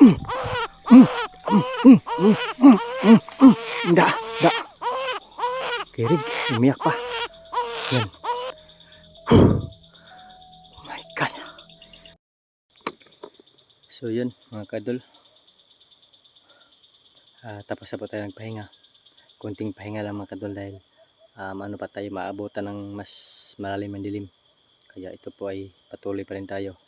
Da, da. Kirig, umiyak pa. Yan. Oh my God. So yun mga kadol. Ah, tapos na po tayo nagpahinga. Kunting pahinga lang mga kadol dahil um, ano pa tayo maabutan ng mas malalim ang dilim. Kaya ito po ay patuloy pa rin tayo.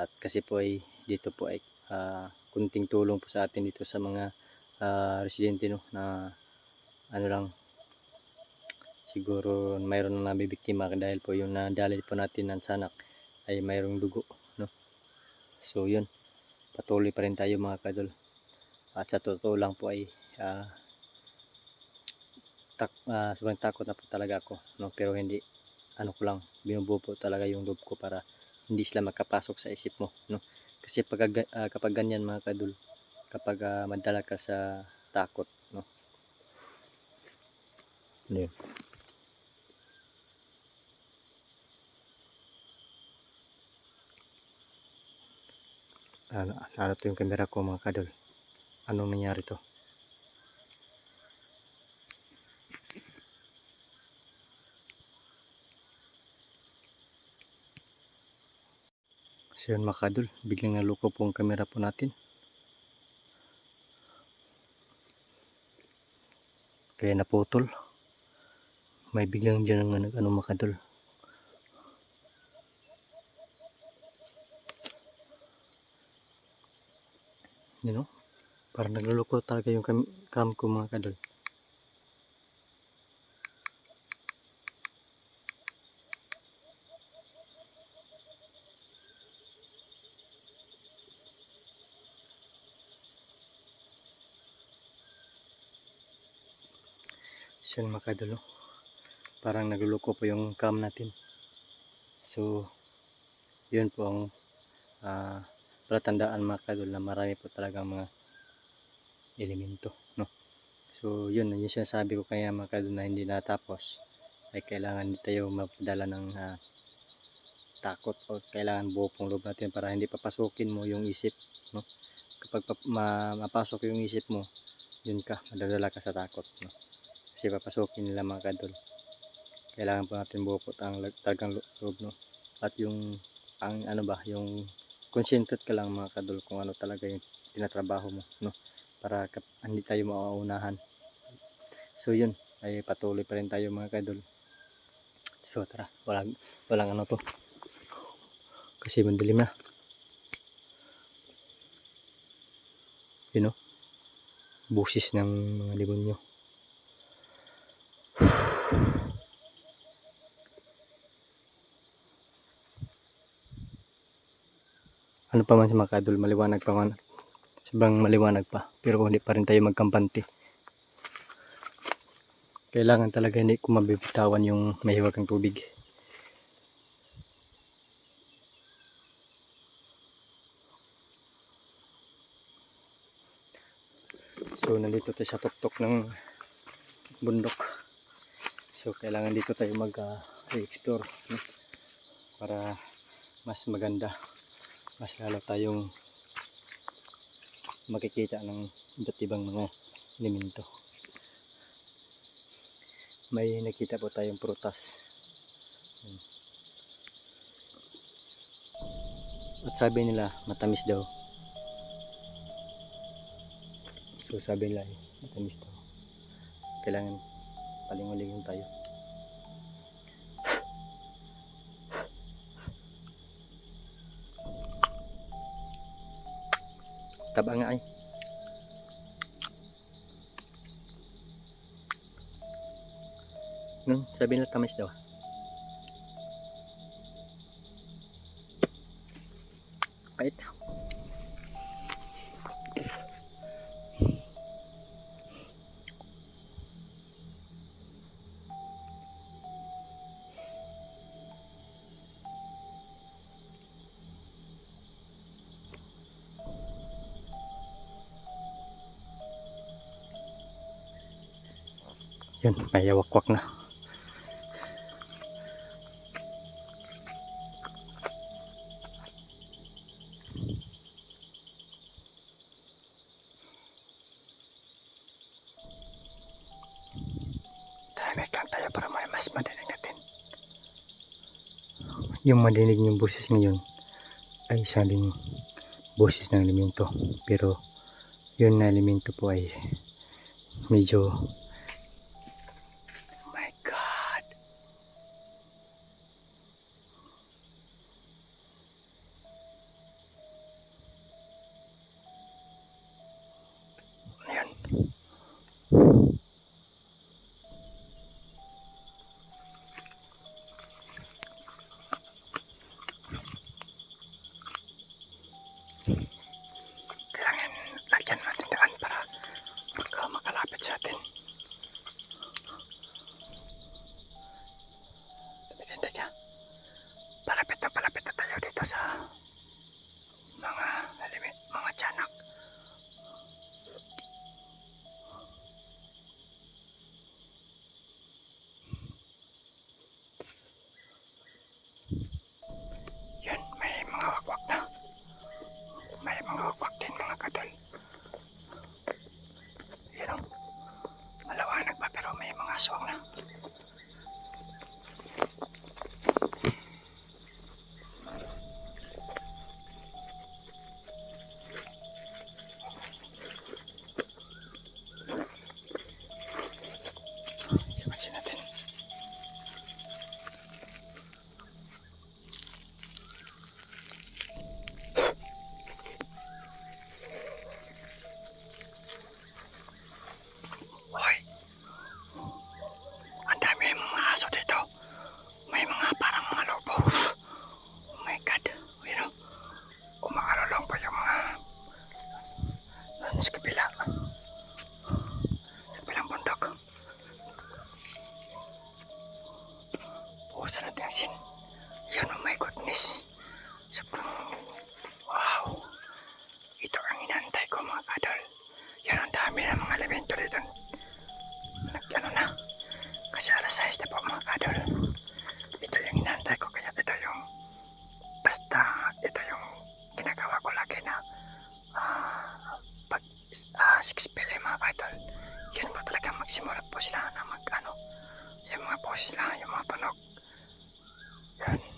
At kasi po ay dito po ay ah, kunting tulong po sa atin dito sa mga ah, residente no na ano lang siguro mayroon na nabibiktima dahil po yung nadali po natin ng sanak ay mayroong dugo no? So yun patuloy pa rin tayo mga kadol at sa totoo lang po ay ah, tak, ah, sobrang takot na po talaga ako no? Pero hindi ano ko lang binubuo po talaga yung loob ko para hindi sila makapasok sa isip mo no kasi pag, ah, kapag ganyan mga kadol kapag ah, madala ka sa takot no? Ano yun? To yung camera ko mga kadol anong nangyari to so yun mga kadol biglang naluko po ang camera po natin. Kaya naputol. May biglang dyan ang ano, ano mga kadol you know? Parang nagluloko talaga yung cam, cam ko mga kadol yun oh. parang nagluloko po yung cam natin. So yun po ang ah palatandaan mga kadol na marami po talagang mga elemento no? So yun yung sinasabi ko kaya mga kadol na hindi natapos. Ay kailangan tayo mapadala ng ah, takot o kailangan buo pong loob natin para hindi papasukin mo yung isip no? Kapag pa, ma, mapasok yung isip mo yun ka madadala ka sa takot no kasi papasukin nila mga kadol kailangan po natin po ang talagang lo- loob no? At yung ang ano ba yung concentrate ka lang mga kadol kung ano talaga yung tinatrabaho mo no? Para hindi tayo mauunahan. So yun. Ay patuloy pa rin tayo mga kadol so tara. Walang walang ano to. Kasi mandilim na. Yun no? Busis ng mga demonyo pa man sa mga kadol maliwanag pa man. Sobrang maliwanag pa pero hindi pa rin tayo magkampante. Kailangan talaga hindi ko mabibitawan yung mahiwagang tubig. So nandito tayo sa tuktok ng bundok. So kailangan dito tayo mag ah, no? para mas maganda mas lalo tayong makikita ng iba't ibang mga elemento. May nakita po tayong prutas. At sabi nila matamis daw. So sabi nila eh, matamis daw. Kailangan palingulingon tayo. Taba nga ay. Nung sabi nila tamis daw. Yun, may yawakwak na. Tahimik lang tayo para mas natin. Yung madinig yung boses ngayon ay isa ding boses ng elemento. Pero yun na elemento po ay medyo linis. Sobrang wow. Ito ang inantay ko mga kadol. Yan ang dami ng mga labento dito. Nagkano na. Kasi alas 6 na po mga kadol. Ito yung inantay ko kaya ito yung basta ito yung ginagawa ko lagi na uh, pag uh, 6 p.m. mga kadol. Yan po talaga magsimula po sila na mag ano yung mga poses lang, yung mga tunog. Yan.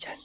Jai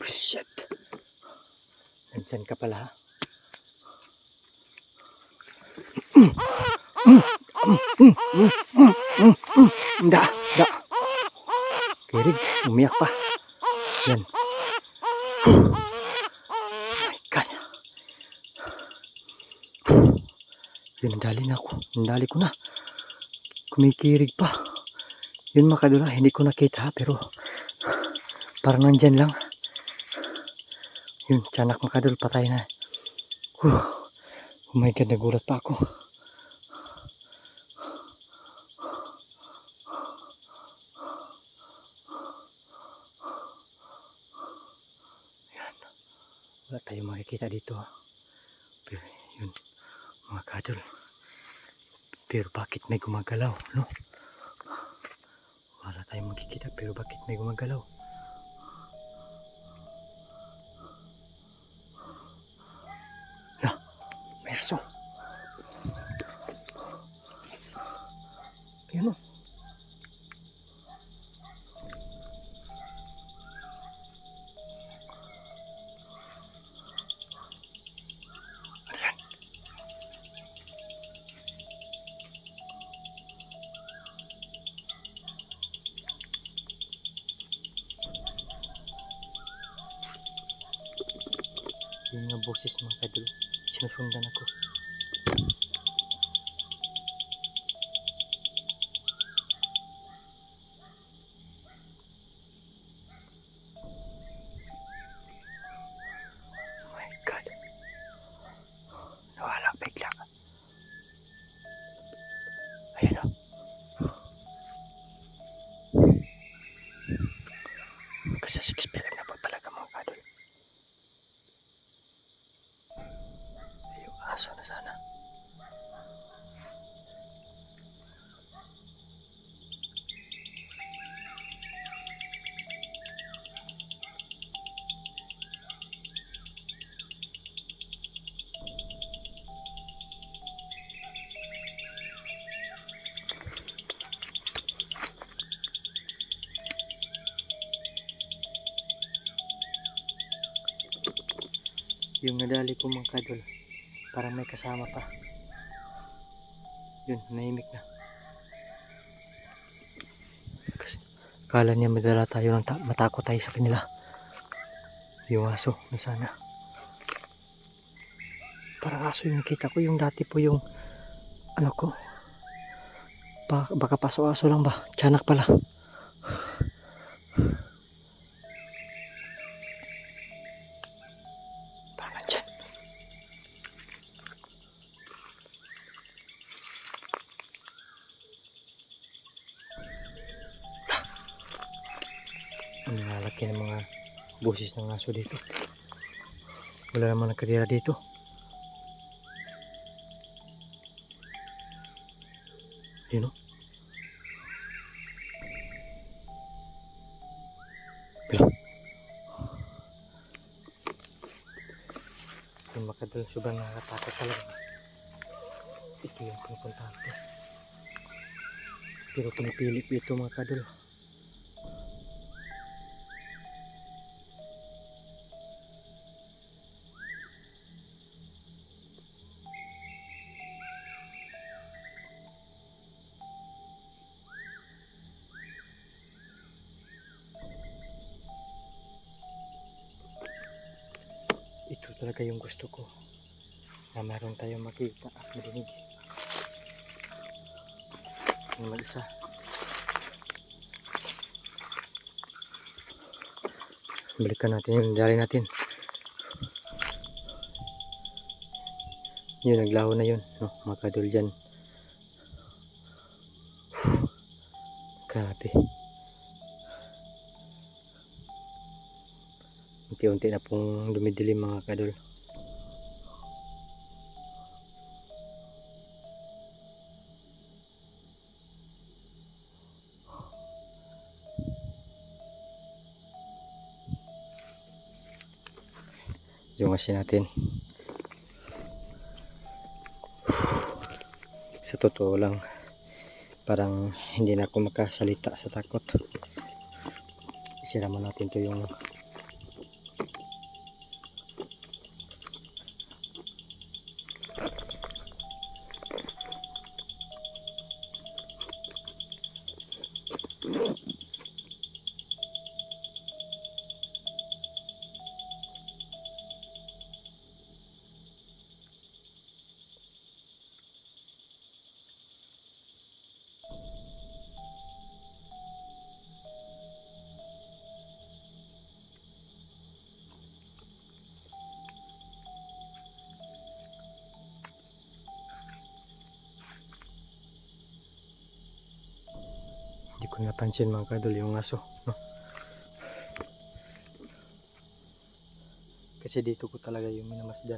Shit! Nandyan ka pala ha? Da, da. Kirig, umiyak pa. Yan. Oh my God. Yun, nandali na ako. Nandali ko na. Kumikirig pa. Yun makadula, hindi ko nakita pero parang nandyan lang. Yun, tiyanak makadul, patay na. Whew. Oh my God, nagulat pa ako. Yan. Wala tayong makikita dito ha. Pero yun, mga kadol. Pero bakit may gumagalaw, no? Wala tayong makikita pero bakit may gumagalaw? May aso. Ayun o. Ano yan? Yung boses mga kadol, sinusundan ako. Oh Yung nadali ko mga kadol, parang may kasama pa. Yun, nahimik na. Kasi, kala niya madala tayo ng ta- matakot tayo sa kanila. Yung aso, na sana. Parang aso yung kita ko, yung dati po yung, ano ko, ba- baka paso aso lang ba? Tiyanak pala. Boses ng aso dito. Wala namang nakatira dito. Yun o. Yung makadal sobrang nakakatakot talaga. Ito yung pinupuntahan ko. Pero pinipili ko ito mga kadol. Talaga yung gusto ko. Na meron tayong makita at marinig. Yung mag-isa. Balikan natin yun dali natin. Yun naglaho na yun no, mga kadol dyan. Grabe unti-unti na pong dumidilim mga kadol yung natin. Sa totoo lang parang hindi na ako makasalita sa takot. Isira mo natin to yung ko napansin mga kadol yung aso no? kasi dito ko talaga yung minamasdan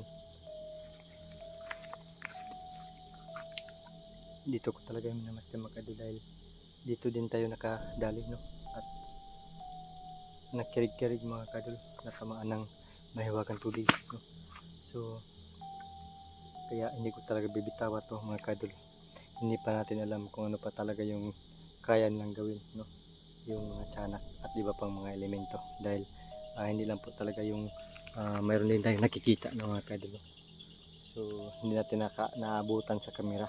dito ko talaga yung minamasdan mga kadol dahil dito din tayo nakadali no at nakirig-kirig mga kadol natamaan ng mahiwagang tubig no? so kaya hindi ko talaga bibitawa to mga kadol hindi pa natin alam kung ano pa talaga yung kaya nilang gawin no? Yung mga tiyanak at iba pang mga elemento. Dahil ah, hindi lang po talaga yung ah, mayroon din tayong nakikita ng mga kadalo so hindi natin naka, naabutan sa kamera.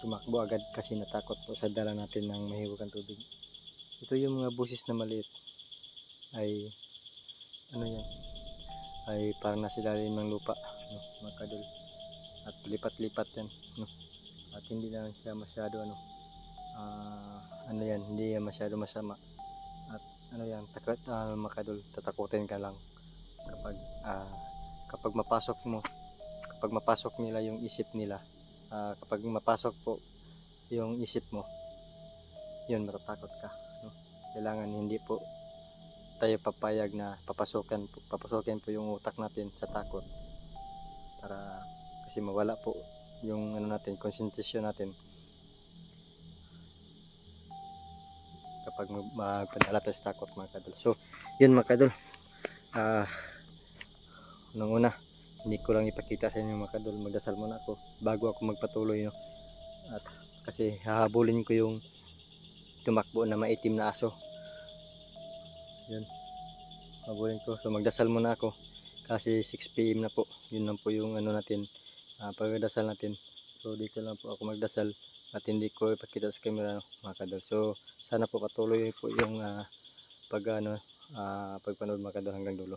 Tumakbo agad kasi natakot po sa dala natin ng mahiwagang tubig. Ito yung mga busis na maliit. Ay ano yan? Ay parang nasa ilalim ng lupa no, mga kadol. At lipat-lipat yan no? At hindi na siya masyado ano ah, ano yan, hindi yan masyado masama. At ano yan, takot, ah, makadol, tatakutin ka lang kapag ah, kapag mapasok mo, kapag mapasok nila yung isip nila, ah, kapag mapasok po yung isip mo, yun matatakot ka. No? Kailangan hindi po tayo papayag na papasokan po, papasokin po yung utak natin sa takot para kasi mawala po yung ano natin, konsentrasyon natin mag- magpadala tayo sa takot mga kadol. So, yun mga kadol. Ah, nung una, hindi ko lang ipakita sa inyo mga kadol. Magdasal muna ako bago ako magpatuloy. No? At kasi hahabulin ko yung tumakbo na maitim na aso. Yun. Habulin ko. So, magdasal muna ako. Kasi 6pm na po. Yun lang po yung ano natin. ah, pagdasal natin. So, dito lang po ako magdasal at hindi ko ipakita sa camera mga kadol. So, sana po patuloy po yung ah, pag ano, ah, pagpanood mga kadol hanggang dulo.